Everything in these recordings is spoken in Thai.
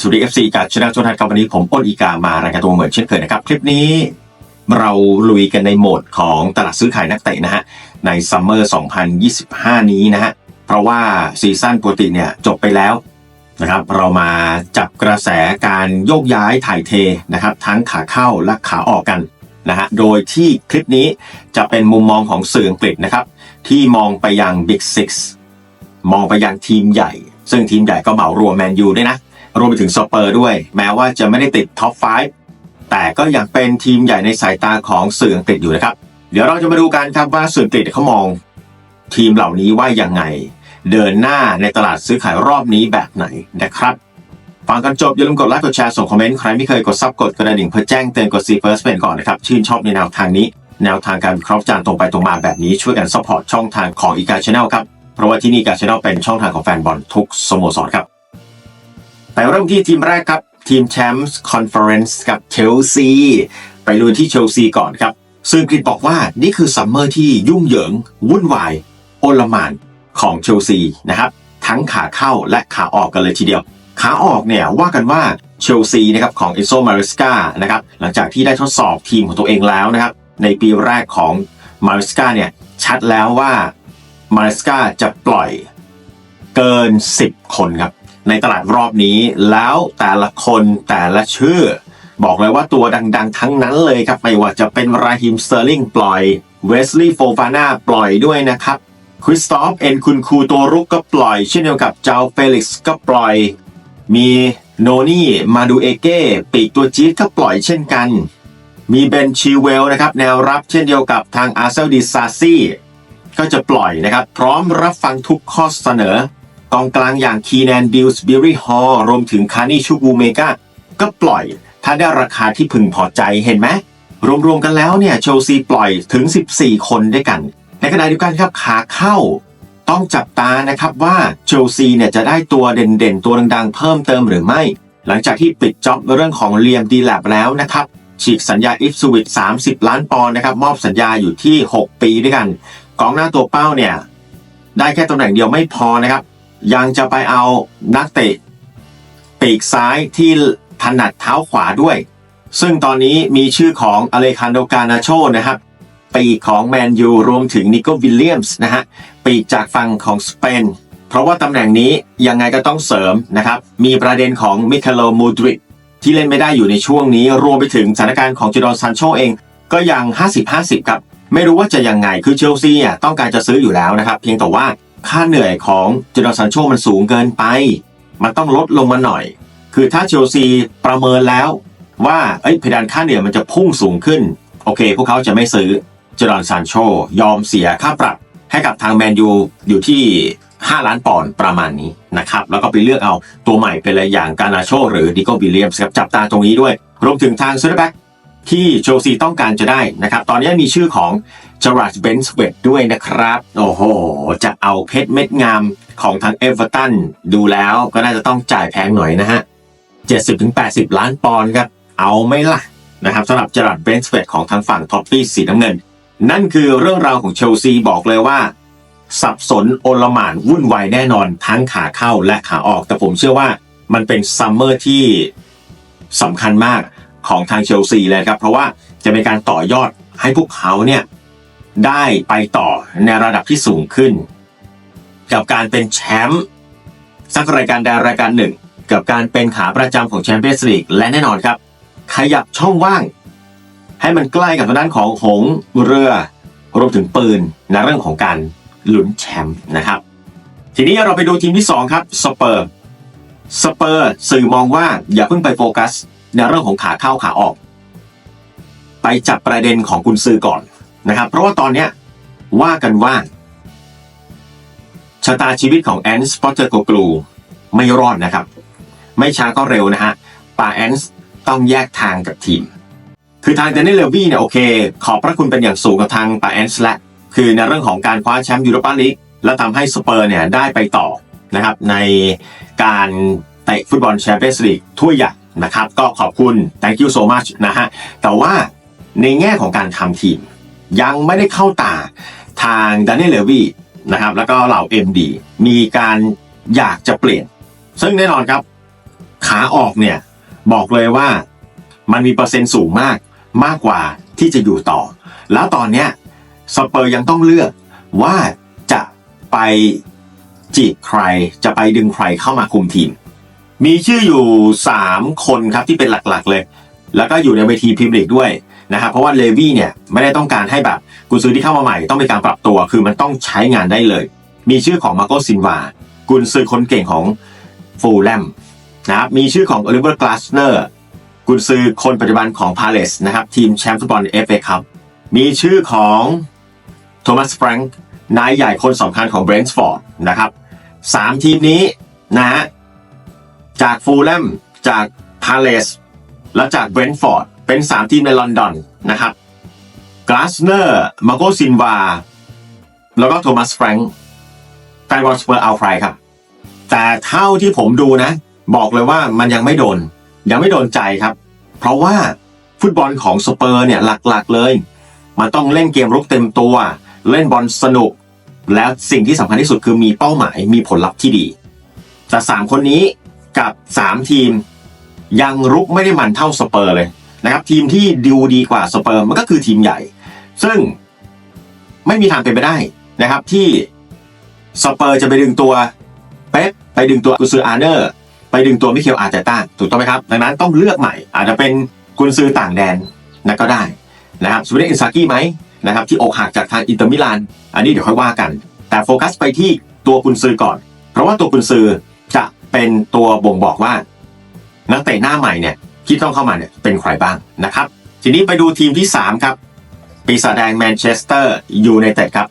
สวัสดี FC กับชนะจนทันครับวันนี้ผมอ้นอีกามารายการตัวเหมือนเช่นเคยนะครับ คลิปนี้เราลุยกันในโหมดของตลาดซื้อขายนักเตะนะฮะ ในซัมเมอร์ 2025 นี้นะฮะ เพราะว่าซีซั่นปกติเนี่ยจบไปแล้วนะครับ เรามาจับกระแสการโยกย้ายถ่ายเทนะครับ ทั้งขาเข้าและขาออกกันนะฮะ โดยที่คลิปนี้จะเป็นมุมมองของสื่ออังกฤษนะครับ ที่มองไปยัง Big Six มองไปยังทีมใหญ่ ซึ่งทีมใหญ่ก็เหมารวมแมนยูด้วยนะ รวมไปถึงสเปอร์ด้วย แม้ว่าจะไม่ได้ติดท็อป 5 แต่ก็ยังเป็นทีมใหญ่ในสายตาของสื่ออังกฤษอยู่นะครับ เดี๋ยวเราจะมาดูกันครับว่าสื่ออังกฤษเขามอง ทีมเหล่านี้ว่ายังไง เดินหน้าในตลาดซื้อขายรอบนี้แบบไหนนะครับฟังกันจบอย่าลืมกดไลค์กดแชร์ส่งคอมเมนต์ใครไม่เคยกดซับกดกระดิ่งเพื่อแจ้งเตือนกดซีเฟิร์สเป็นก่อนนะครับ ชื่นชอบในแนวทางนี้ แนวทางการวิเคราะห์จานตรงไปตรงมาแบบนี้ช่วยกันซัพพอร์ตช่องทางของอีกาชาแนลครับ เพราะว่าที่นี่กาชาแนลเป็นช่องทางของแฟนบอลทุกสโมสรครับ ไปเริ่มที่ทีมแรกครับ ทีมแชมป์คอนเฟอเรนซ์กับเชลซีไปลุยที่เชลซีก่อนครับซึ่งกรีบอกว่านี่คือซัมเมอร์ที่ยุ่งเหยิง วุ่นวายโอลมานของเชลซีนะครับ ทั้งขาเข้าและขาออกกันเลยทีเดียว ขาออกเนี่ยว่ากันว่าเชลซีนะครับของเอโซมาริสกานะครับหลังจากที่ได้ทดสอบทีมของตัวเองแล้วนะครับ ในปีแรกของมาริสกาเนี่ยชัดแล้วว่ามาริสกาจะปล่อยเกิน 10 คนครับ ในตลาดรอบนี้ แล้วแต่ละคนแต่ละชื่อ บอกเลยว่าตัวดังๆ ทั้งนั้นเลยครับ ไม่ว่าจะเป็นราฮิมสเตอร์ลิงปล่อยเวสลีย์โฟฟาน่าปล่อยด้วยนะครับคริสตอฟเอ็นคุณคูตัวรุกก็ปล่อย เช่นเดียวกับเจ้าเฟลิกซ์ก็ปล่อย มีโนนี่มาดูเอเก้ปีกตัวจี๊ดก็ปล่อยเช่นกัน มีเบนชิเวลนะครับแนวรับเช่นเดียวกับทางอาร์เซลดิซาซี่ก็จะปล่อยนะครับ พร้อมรับฟังทุกข้อเสนอ กองกลางอย่างคีแนนดิลส์บิรีฮอลรวมถึงคานี่ชูบูเมกาก็ปล่อย ถ้าได้ราคาที่พึงพอใจเห็นไหมรวมๆกันแล้วเนี่ยเชลซีปล่อยถึง 14 คนด้วยกัน ในขณะเดียวกันครับขาเข้า ต้องจับตานะครับว่าเชลซีเนี่ยจะได้ตัวเด่นๆ ตัวดังๆ เพิ่มเติมหรือไม่ หลังจากที่ปิดจ็อบเรื่องของเลียมดีแลบแล้วนะครับฉีกสัญญาอิฟสวิต30 ล้านปอนด์นะครับมอบสัญญาอยู่ที่ 6 ปีด้วยกัน กองหน้าตัวเป้าเนี่ยได้แค่ตำแหน่งเดียวไม่พอนะครับ ยังจะไปเอานักเตะปีกซ้ายที่ถนัดเท้าขวาด้วย ซึ่งตอนนี้มีชื่อของอเลคานโดกานาโชนะครับปีกของแมนยูรวมถึงนิโกวิลเลียมส์นะฮะปีกจากฝั่งของสเปน เพราะว่าตำแหน่งนี้ยังไงก็ต้องเสริมนะครับ มีประเด็นของมิคาโลมูดริกที่เล่นไม่ได้อยู่ในช่วงนี้ รวมไปถึงสถานการณ์ของจิดอนซันโชเอง ก็ยัง 50-50 ครับ ไม่รู้ว่าจะยังไงคือเชลซีอะต้องการจะซื้ออยู่แล้วนะครับ เพียงแต่ว่า ค่าเหนื่อยของจิดอนซันโชมันสูงเกินไป มันต้องลดลงมาหน่อย คือถ้าเชลซีประเมินแล้วว่าเอ้ยเพดานค่าเหนื่อยมันจะพุ่งสูงขึ้น โอเค พวกเขาจะไม่ซื้อเจดอนซานโชยอมเสียค่าปรับให้กับทางแมนยูอยู่ที่ 5 ล้านปอนด์ประมาณนี้นะครับ แล้วก็ไปเลือกเอาตัวใหม่เป็นอะไรอย่างกานาโช หรือดิโกบิลเลียมส์ครับจับตาตรงนี้ด้วย รวมถึงทางซูเปอร์แบ็กที่เชลซีต้องการจะได้นะครับ ตอนนี้มีชื่อของ จอร์จเบนส์เวดด้วยนะครับ โอ้โห จะเอาเพชรเม็ดงามของทางเอเวอร์ตันดูแล้วก็น่าจะต้องจ่ายแพงหน่อยนะฮะ 70-80 ล้านปอนด์ครับ เอาไม่ล่ะนะครับสำหรับจอร์จเบนส์เวดของทางฝั่งท็อปปี้สีน้ำเงิน นั่นคือเรื่องราวของเชลซีบอกเลยว่า สับสนโอลหม่านวุ่นวายแน่นอนทั้งขาเข้าและขาออก แต่ผมเชื่อว่ามันเป็นซัมเมอร์ที่สำคัญมากของทางเชลซีเลยครับ เพราะว่าจะเป็นการต่อยอดให้พวกเขาเนี่ย ได้ไปต่อในระดับที่สูงขึ้น กับการเป็นแชมป์สักรายการใดรายการหนึ่ง กับการเป็นขาประจำของแชมเปี้ยนส์ลีกและแน่นอนครับ ขยับช่องว่าง ให้มันใกล้กับทางด้านของหงเรือ รวมถึงปืนในเรื่องของการลุ้นแชมป์นะครับ ทีนี้เราไปดูทีมที่ 2 ครับสเปอร์สเปอร์สื่อมองว่าอย่าเพิ่งไปโฟกัส ในเรื่องของขาเข้าขาออก ไปจับประเด็นของกุนซือก่อน นะครับ เพราะว่าตอนเนี้ยว่ากันว่า ชะตาชีวิตของแอนส์ปอเตอร์โกกลูไม่รอดนะครับ ไม่ช้าก็เร็วนะฮะปาแอนส์ต้องแยกทางกับทีม คือทางเดนนิลเลวี่เนี่ยโอเค ขอบพระคุณเป็นอย่างสูงกับทางปาแอนส์และ คือในเรื่องของการคว้าแชมป์ยูโรปาลีกและทำให้สเปอร์เนี่ยได้ไปต่อนะครับ ในการเตะฟุตบอลแชมเปี้ยนส์ลีกถ้วยใหญ่นะครับ ก็ขอบคุณ thank you so much นะฮะแต่ว่าในแง่ของการทำทีม ยังไม่ได้เข้าตาทางดานเนลเลวีนะครับ แล้วก็เหล่า MD มีการอยากจะเปลี่ยน ซึ่งแน่นอนครับ ขาออกเนี่ย บอกเลยว่ามันมีเปอร์เซ็นต์สูงมากมากกว่าที่จะอยู่ต่อ แล้วตอนเนี้ยสเปอร์ยังต้องเลือกว่าจะไปจีบใครจะไปดึงใครเข้ามาคุมทีม มีชื่ออยู่ 3 คนครับที่เป็นหลักๆเลย แล้วก็อยู่ในเวทีพรีเมียร์ลีกด้วย นะครับเพราะว่าเลวี่เนี่ยไม่ได้ต้องการให้แบบกุนซือที่เข้ามาใหม่ต้องมีการปรับตัว คือมันต้องใช้งานได้เลย มีชื่อของมาโกซินวากุนซือคนเก่งของฟูลแลมนะครับมีชื่อของโอลิเวอร์กลาสเนอร์กุนซือคนปัจจุบันของพาเลสนะครับทีมแชมป์ฟุตบอลเอฟเอคัพมีชื่อของโทมัสแฟรงค์นายใหญ่คนสำคัญของเบรนท์ฟอร์ดนะครับสามทีมนี้นะฮะจากฟูลแลมจากพาเลสและจากเบรนท์ฟอร์ด เป็น 3 ทีมในลอนดอนนะครับกลาสเนอร์มาโกซินวา แล้วก็โทมัสแฟรงค์แฟนบอลสเปอร์เอาใครครับ แต่เท่าที่ผมดูนะ บอกเลยว่ามันยังไม่โดน ยังไม่โดนใจครับ เพราะว่าฟุตบอลของสเปอร์เนี่ยหลักๆเลย มันต้องเล่นเกมรุกเต็มตัว เล่นบอลสนุก แล้วสิ่งที่สำคัญที่สุดคือมีเป้าหมายมีผลลัพธ์ที่ดีแต่สามคนนี้กับสามทีม ยังรุกไม่ได้มันเท่าสเปอร์เลย นะครับทีมที่ดูดีกว่าสเปอร์มันก็คือทีมใหญ่ ซึ่งไม่มีทางเป็นไปได้นะครับ ที่สเปอร์จะไปดึงตัวเป๊ปไปดึงตัวกุนซืออาร์เนอร์ ไปดึงตัวมิเคลอาร์เตต้าถูกต้องไหมครับ ดังนั้นต้องเลือกใหม่ อาจจะเป็นกุนซือต่างแดนนะก็ได้นะครับสวิเดนอินซากิไหมนะครับที่อกหักจากทางอินเตอร์มิลานอันนี้เดี๋ยวค่อยว่ากัน แต่โฟกัสไปที่ตัวกุนซือก่อน เพราะว่าตัวกุนซือจะเป็นตัวบ่งบอกว่า นักเตะหน้าใหม่เนี่ย ที่ต้องเข้ามาเนี่ยเป็นใครบ้างนะครับ ทีนี้ไปดูทีมที่ 3 ครับ ปีศาจแดงแมนเชสเตอร์ยูไนเต็ดครับ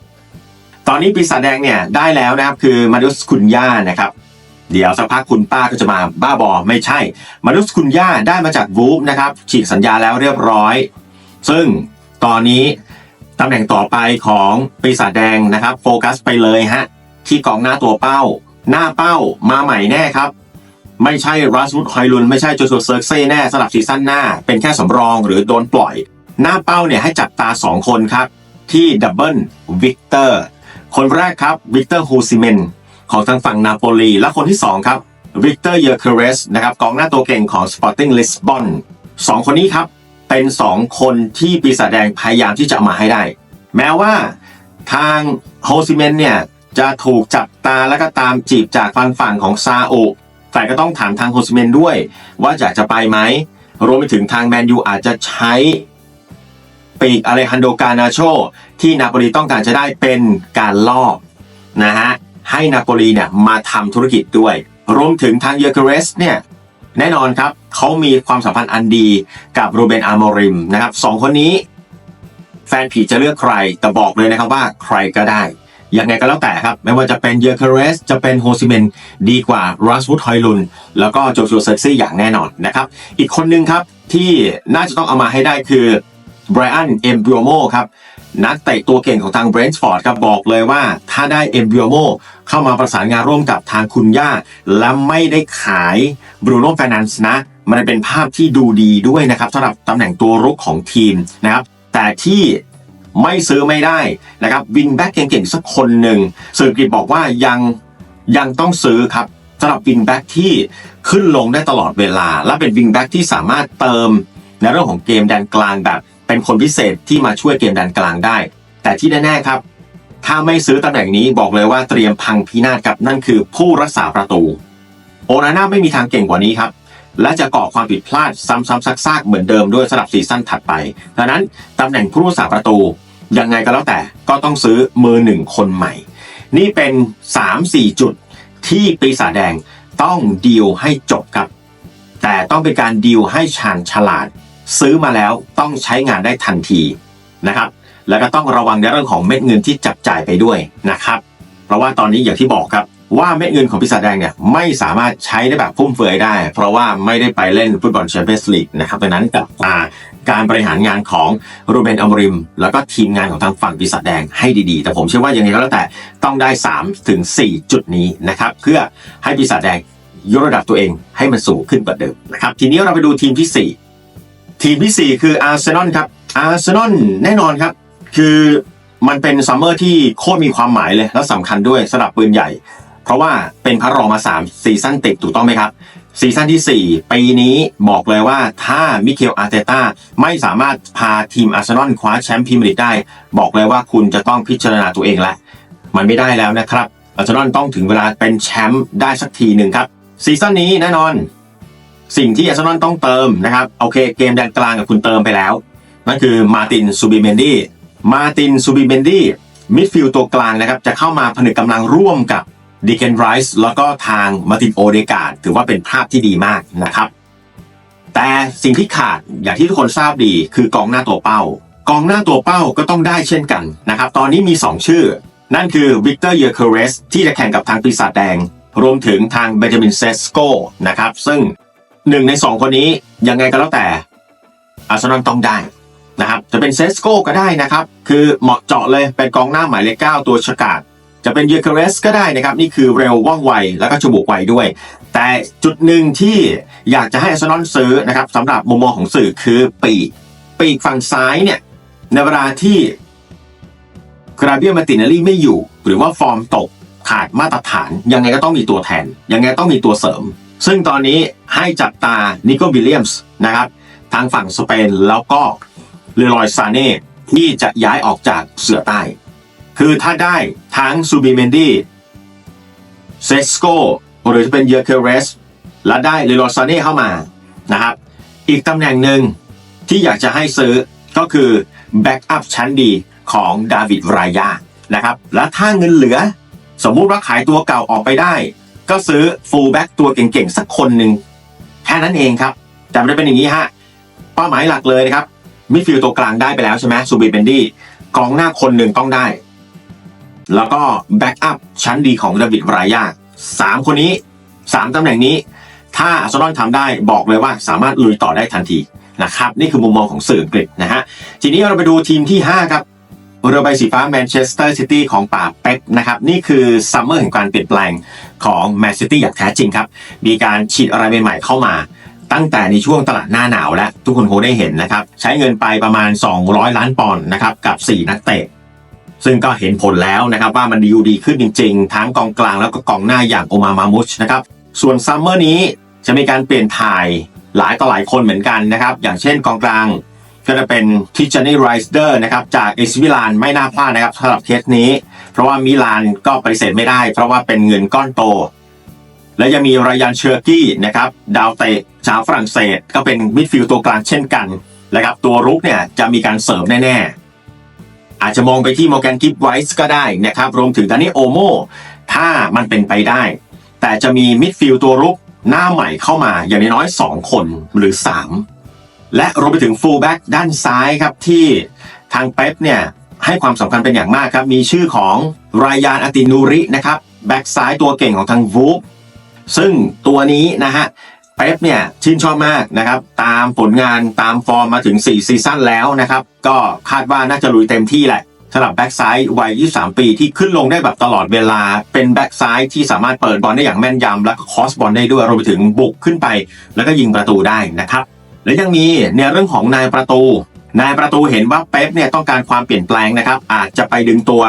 ตอนนี้ปีศาจแดงเนี่ยได้แล้วนะครับคือมาดุสคุนย่านะครับ เดี๋ยวสักพักคุณป้าก็จะมาบ้าบอไม่ใช่ มาดุสคุนย่าได้มาจากวูฟนะครับฉีกสัญญาแล้วเรียบร้อย ซึ่งตอนนี้ตำแหน่งต่อไปของปีศาจแดงนะครับ โฟกัสไปเลยฮะที่กองหน้าตัวเป้า หน้าเป้ามาใหม่แน่ครับ ไม่ใช่รัสมุดไฮลุนไม่ใช่โจชัวเซิร์กเซ่แน่สลับซีซั่นหน้า เป็นแค่สำรองหรือโดนปล่อย หน้าเป้าเนี่ยให้จับตา 2 คนครับ ที่ดับเบิลวิกเตอร์คนแรกครับวิกเตอร์ฮูซิเมนของทางฝั่งนาโปลีและคนที่ 2 ครับวิกเตอร์เยอร์เคเรสนะครับกองหน้าตัวเก่งของ Sporting Lisbon สองคนนี้ครับ เป็น 2 คนที่ปีศาจแดงพยายามที่จะมาให้ได้ แม้ว่าทางโฮซิเมนเนี่ยจะถูกจับตาและก็ตามจีบจากฝั่งฝั่งของซาอุ แต่ก็ต้องถามทางโฮซิเมนด้วย ว่าอยากจะไปไหม รวมไปถึงทางแมนยูอาจจะใช้ปีกอเลฮันโดกานาโช ที่นาโปลีต้องการจะได้เป็นการล่อนะฮะให้นาโปลีเนี่ยมาทำธุรกิจด้วย รวมถึงทางเยอร์เกเรสเนี่ยแน่นอนครับเขามีความสัมพันธ์อันดีกับโรเบนอาร์โมริมนะครับสองคนนี้ แฟนผีจะเลือกใครแต่บอกเลยนะครับว่าใครก็ได้ ยังไงก็แล้วแต่ครับ ไม่ว่าจะเป็นเยอร์เคเรสจะเป็นโฮซิเมนดีกว่ารัสวูดฮอยลุนแล้วก็โจชัวเซกซี่อย่างแน่นอนนะครับอีกคนหนึ่งครับที่น่าจะต้องเอามาให้ได้คือไบรอันเอมบิโอโมครับนักเตะตัวเก่งของทางเบรนท์ฟอร์ดครับบอกเลยว่า ถ้าได้เอมบิโอโมเข้ามาประสานงานร่วมกับทางคุณย่า และไม่ได้ขายบรูโน่แฟนนันส์นะ มันเป็นภาพที่ดูดีด้วยนะครับสำหรับตำแหน่งตัวรุกของทีมนะครับแต่ที่ ไม่ซื้อไม่ได้นะครับวิงแบ็กเก่งๆสักคนหนึ่งสื่อกรีบอกว่ายังยังต้องซื้อครับสำหรับวิงแบ็กที่ขึ้นลงได้ตลอดเวลา และเป็นวิงแบ็กที่สามารถเติมในเรื่องของเกมแดนกลางแบบ เป็นคนพิเศษที่มาช่วยเกมแดนกลางได้ แต่ที่แน่ๆครับ ถ้าไม่ซื้อตำแหน่งนี้บอกเลยว่าเตรียมพังพินาศครับนั่นคือผู้รักษาประตู โอนาน่าไม่มีทางเก่งกว่านี้ครับและจะก่อความผิดพลาดซ้ำๆซากๆเหมือนเดิมด้วยสำหรับซีซั่นถัดไป ดังนั้นตำแหน่งผู้รักษาประตู ยังไงก็แล้วแต่ก็ต้องซื้อมือหนึ่งคนใหม่ นี่เป็น 3-4 จุดที่ปีศาจแดงต้องดีลให้จบครับ แต่ต้องเป็นการดีลให้ชาญฉลาด ซื้อมาแล้วต้องใช้งานได้ทันทีนะครับ แล้วก็ต้องระวังในเรื่องของเม็ดเงินที่จับจ่ายไปด้วยนะครับ เพราะว่าตอนนี้อย่างที่บอกครับ ว่าเม็ดเงินของปีศาจแดงเนี่ยไม่สามารถใช้ได้แบบฟุ่มเฟือยได้ เพราะว่าไม่ได้ไปเล่นฟุตบอลแชมเปี้ยนส์ลีกนะครับดังนั้นกับการบริหารงานของโรเบนอมริม แล้วก็ทีมงานของทางฝั่งปีศาจแดงให้ดีๆ แต่ผมเชื่อว่ายังไงก็แล้วแต่ต้องได้ 3 ถึง 4 จุดนี้นะครับ เพื่อให้ปีศาจแดงยกระดับตัวเองให้มันสูงขึ้นกว่าเดิมนะครับทีนี้เราไปดูทีมที่ 4 ทีมที่ 4 คืออาร์เซนอลครับอาร์เซนอลแน่นอนครับ คือมันเป็นซัมเมอร์ที่โคตรมีความหมายเลยและสำคัญด้วยสำหรับปืนใหญ่ เพราะว่าเป็นพระรองมา3ซีซั่นติดถูกต้องไหมครับซีซั่นที่ 4 ปีนี้บอกเลยว่าถ้ามิเคลอาร์เตต้าไม่สามารถพาทีมอาร์เซนอลคว้าแชมป์พรีเมียร์ลีกได้ บอกเลยว่าคุณจะต้องพิจารณาตัวเองแล้วมันไม่ได้แล้วนะครับอาร์เซนอลต้องถึงเวลาเป็นแชมป์ได้สักทีหนึ่งครับซีซั่นนี้แน่นอน สิ่งที่อาร์เซนอลต้องเติมนะครับโอเคเกมแดนกลางกับคุณเติมไปแล้ว นั่นคือมาตินซูบิเมนดี้มาตินซูบิเมนดี้มิดฟิลด์ตัวกลางนะครับจะเข้ามาผนึกกำลังร่วมกับ ดิเกนไรส์แล้วก็ทางมาตินโอเดกาดถือว่าเป็นภาพที่ดีมากนะครับ แต่สิ่งที่ขาดอย่างที่ทุกคนทราบดีคือกองหน้าตัวเป้า กองหน้าตัวเป้าก็ต้องได้เช่นกันนะครับ ตอนนี้มี 2 ชื่อ นั่นคือวิกเตอร์เยอร์เคเรสที่จะแข่งกับทางปีศาจแดง รวมถึงทางเบนจามินเซสโกนะครับ ซึ่งหนึ่งในสองคนนี้ยังไงก็แล้วแต่อาร์เซนอลต้องได้นะครับจะเป็นเซสโกก็ได้นะครับ คือเหมาะเจาะเลยเป็นกองหน้าหมายเลขเก้าตัวฉกาด จะเป็นเยอร์เคเรสก็ได้นะครับ นี่คือเร็วว่องไวแล้วก็ฉบุกไวด้วย แต่จุดหนึ่งที่อยากจะให้อาร์เซนอลซื้อนะครับสำหรับมุมมองของสื่อคือปีก ปีกฝั่งซ้ายเนี่ยในเวลาที่กราเบียมาตินาลีไม่อยู่ หรือว่าฟอร์มตกขาดมาตรฐาน ยังไงก็ต้องมีตัวแทน ยังไงต้องมีตัวเสริม ซึ่งตอนนี้ให้จับตานิโควิลเลียมส์นะครับทางฝั่งสเปนแล้วก็เลรอยซาเน่ที่จะย้ายออกจากเสือใต้ คือถ้าได้ทั้งซูบิเมนดี้เซสโกหรือจะเป็นเยอร์เคเรส และได้เลโรซาเน่เข้ามานะครับ อีกตำแหน่งหนึ่งที่อยากจะให้ซื้อก็คือแบ็กอัพชั้นดีของดาวิดรายานะครับ และถ้าเงินเหลือ สมมุติว่าขายตัวเก่าออกไปได้ ก็ซื้อฟูลแบ็กตัวเก่งๆ สักคนหนึ่งแค่นั้นเองครับ แต่ไม่ได้เป็นอย่างนี้ฮะเป้าหมายหลักเลยนะครับมิดฟิลด์ตัวกลางได้ไปแล้วใช่ไหมซูบิเบนดี้กองหน้าคนหนึ่งต้องได้ แล้วก็แบ็กอัพชั้นดีของดาวิดรายาสามคนนี้สามตำแหน่งนี้ ถ้าอาร์เซนอลทำได้บอกเลยว่าสามารถลุยต่อได้ทันทีนะครับนี่คือมุมมองของสื่ออังกฤษนะฮะทีนี้เราไปดูทีมที่ 5 ครับเรือใบสีฟ้าแมนเชสเตอร์ซิตี้ของป่าเป๊ปนะครับนี่คือซัมเมอร์แห่งการเปลี่ยนแปลงของแมนซิตี้อย่างแท้จริงครับ มีการฉีดอะไรใหม่ๆเข้ามา ตั้งแต่ในช่วงตลาดหน้าหนาวและทุกคนคงได้เห็นนะครับ ใช้เงินไปประมาณ 200 ล้านปอนด์นะครับกับ 4 นักเตะ ซึ่งก็เห็นผลแล้วนะครับว่ามันดีดีขึ้นจริงๆ ทั้งกองกลางแล้วก็กองหน้าอย่างโอมามามุชนะครับส่วนซัมเมอร์นี้จะมีการเปลี่ยนถ่ายหลายต่อหลายคนเหมือนกันนะครับ อย่างเช่นกองกลางก็จะเป็นทิจานี่ไรสเดอร์นะครับจากเอซิมิลานไม่น่าพลาดนะครับสำหรับเคสนี้ เพราะว่ามิลานก็ปฏิเสธไม่ได้ เพราะว่าเป็นเงินก้อนโต และยังมีรายานเชอร์กี้นะครับดาวเตะชาวฝรั่งเศส ก็เป็นมิดฟิลด์ตัวกลางเช่นกันนะครับตัวรุกเนี่ยจะมีการเสริมแน่ๆ อาจจะมองไปที่โมแกนกิฟไวส์ก็ได้นะครับ รวมถึงดานิโอโมถ้ามันเป็นไปได้ แต่จะมีมิดฟิลด์ตัวรุกหน้าใหม่เข้ามาอย่างน้อย2คนหรือ 3 และรวมไปถึงฟูลแบ็กด้านซ้ายครับที่ทางเป๊ปเนี่ยให้ความสำคัญเป็นอย่างมากครับ มีชื่อของรายานอตินูรินะครับแบ็กซ้ายตัวเก่งของทางวูฟซึ่งตัวนี้นะฮะ เป๊ปเนี่ยชื่นชอบมากนะครับ ตามผลงานตามฟอร์มมาถึง 4 ซีซั่นแล้วนะครับ ก็คาดว่าน่าจะลุยเต็มที่แหละสำหรับแบ็กซ้ายวัย 23 ปีที่ขึ้นลงได้แบบตลอดเวลา เป็นแบ็กซ้ายที่สามารถเปิดบอลได้อย่างแม่นยำและก็คอสบอลได้ด้วยรวมไปถึงบุกขึ้นไป แล้วก็ยิงประตูได้นะครับ และยังมีในเรื่องของนายประตู นายประตูเห็นว่าเป๊ปเนี่ยต้องการความเปลี่ยนแปลงนะครับ อาจจะไปดึงตัว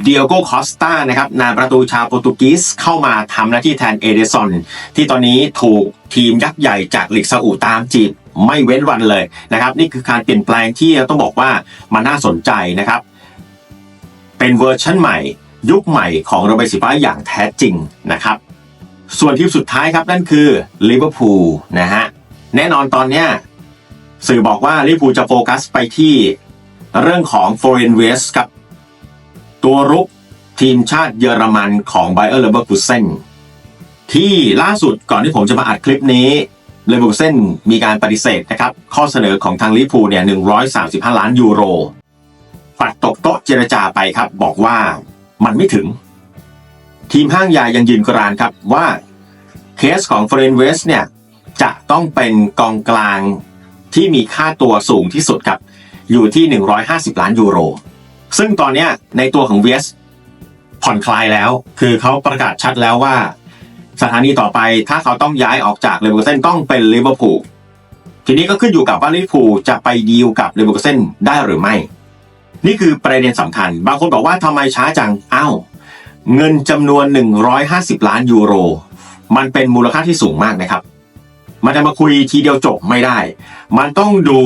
เดียโกคอสตานะครับนายประตูชาวโปรตุเกสเข้ามาทำหน้าที่แทนเอเดซอน ที่ตอนนี้ถูกทีมยักษ์ใหญ่จากลีกซาอุตามจีบไม่เว้นวันเลยนะครับ นี่คือการเปลี่ยนแปลงที่ต้องบอกว่ามันน่าสนใจนะครับ เป็นเวอร์ชันใหม่ ยุคใหม่ของระบบสีฟ้าอย่างแท้จริงนะครับ ส่วนทีมสุดท้ายครับนั่นคือลิเวอร์พูลนะฮะแน่นอนตอนเนี้ยสื่อบอกว่าลิเวอร์พูลจะโฟกัสไปที่เรื่องของ Foreign West กับ ตัวรุกทีมชาติเยอรมันของไบเออร์เลเวอร์คูเซนที่ล่าสุดก่อนที่ผมจะมาอัดคลิปนี้เลเวอร์คูเซนมีการปฏิเสธนะครับ ข้อเสนอของทางลิพูเนี่ย 135 ล้านยูโรปัดตกโต๊ะเจรจาไปครับ บอกว่ามันไม่ถึง ทีมห้างใหญ่ยังยืนกรานครับว่าเคสของ f o r e i g n West เนี่ย จะต้องเป็นกองกลางที่มีค่าตัวสูงที่สุดครับ อยู่ที่ 150 ล้านยูโร ซึ่งตอนเนี้ยในตัวของเวสผ่อนคลายแล้ว คือเขาประกาศชัดแล้วว่า สถานีต่อไปถ้าเขาต้องย้ายออกจากเลเวอร์เซนต้องเป็นลิเวอร์พูลทีนี้ก็ขึ้นอยู่กับว่าลิเวอร์พูลจะไปดีลกับเลเวอร์เซนได้หรือไม่ นี่คือประเด็นสำคัญ บางคนบอกว่าทำไมช้าจังอ้าวเงินจำนวน 150 ล้านยูโร มันเป็นมูลค่าที่สูงมากนะครับ มันจะมาคุยทีเดียวจบไม่ได้ มันต้องดู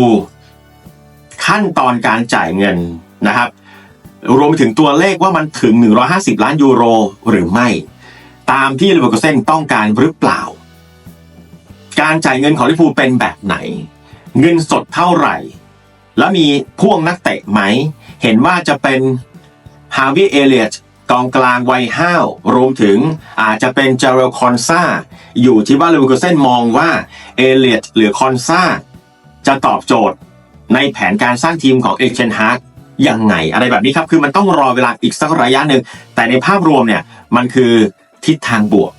ขั้นตอนการจ่ายเงินนะครับ รวมไปถึงตัวเลขว่ามันถึง 150 ล้านยูโรหรือไม่ ตามที่เลเวอร์คูเซนต้องการหรือเปล่า การจ่ายเงินของลิเวอร์พูลเป็นแบบไหน เงินสดเท่าไหร่ แล้วมีพ่วงนักเตะไหม เห็นว่าจะเป็นฮาวิเอเลียตกองกลางวัยห้าวรวมถึงอาจจะเป็นเจเรลคอนซาอยู่ที่ว่าเลเวอร์คูเซนมองว่าเอเลียตหรือคอนซาจะตอบโจทย์ในแผนการสร้างทีมของเอกเชนฮาร์ก ยังไงอะไรแบบนี้ครับคือมันต้องรอเวลาอีกสักระยะหนึ่งแต่ในภาพรวมเนี่ยมันคือทิศทางบวก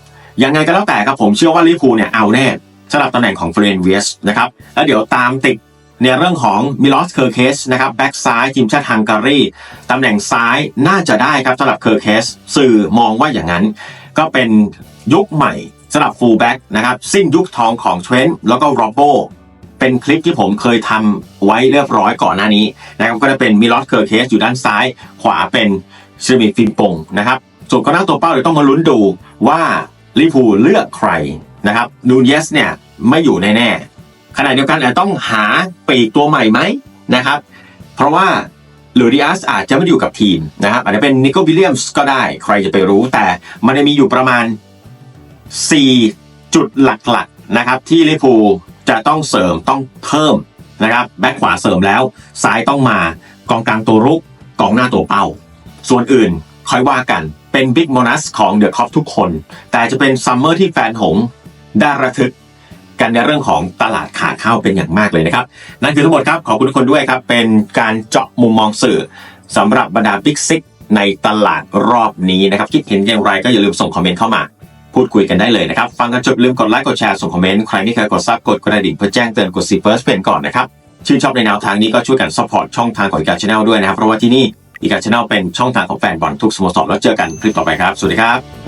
ยังไงก็แล้วแต่ครับผมเชื่อว่าลิเวอร์พูลเนี่ยเอาแน่สำหรับตำแหน่งของเฟรนเวสนะครับแล้วเดี๋ยวตามติดในเรื่องของมิลอสเคอร์เคสนะครับแบ็กซ้ายทีมชาติฮังการีตำแหน่งซ้ายน่าจะได้ครับสำหรับเคอร์เคสสื่อมองว่าอย่างนั้น ก็เป็นยุคใหม่สำหรับฟูลแบ็กนะครับสิ้นยุคทองของเทรนต์แล้วก็โรโบ เป็นคลิปที่ผมเคยทำไว้เรียบร้อยก่อนหน้านี้นะครับก็จะเป็นมิลอสเคอร์เคสอยู่ด้านซ้าย ขวาเป็นซิมิฟิมปงนะครับส่วนกองหน้าตัวเป้าเดี๋ยวต้องมาลุ้นดูว่าลิเวอร์พูเลือกใครนะครับนูนเยสเนี่ยไม่อยู่แน่ๆขณะเดียวกันอาจต้องหาปีกตัวใหม่ไหมนะครับ เพราะว่าลูดิอัสอาจจะไม่อยู่กับทีมนะครับอาจจะเป็นนิโควิลเลียมส์ก็ได้ใครจะไปรู้แต่มันจะมีอยู่ประมาณ 4 จุดหลักๆนะครับที่ลิเวอร์พู จะต้องเสริมต้องเพิ่มนะครับแบ็คขวาเสริมแล้ว ซ้ายต้องมากองกลางตัวรุกกองหน้าตัวเป้า ส่วนอื่นค่อยว่ากันเป็นบิ๊กโมนัสของเดอะคอฟทุกคน แต่จะเป็นซัมเมอร์ที่แฟนหงได้ระทึกกันในเรื่องของตลาดขาเข้าเป็นอย่างมากเลยนะครับ นั่นคือทั้งหมดครับขอบคุณทุกคนด้วยครับ เป็นการเจาะมุมมองสื่อสำหรับบรรดาบิ๊กซิกในตลาดรอบนี้นะครับ คิดเห็นอย่างไรก็อย่าลืมส่งคอมเมนต์เข้ามา พูดคุยกันได้เลยนะครับ ฟังกันจบลืมกดไลค์กดแชร์ส่งคอมเมนต์ใครที่เคยกดซับกดกระดิ่งเพื่อแจ้งเตือนกดซีเฟิร์สเป็นก่อนนะครับชื่นชอบในแนวทางนี้ก็ช่วยกันซัพพอร์ตช่องทางของอีกาชาแนลด้วยนะครับเพราะว่าที่นี่อีกาชาแนลเป็นช่องทางของแฟนบอลทุกสโมสรแล้วเจอกันคลิปต่อไปครับสวัสดีครับ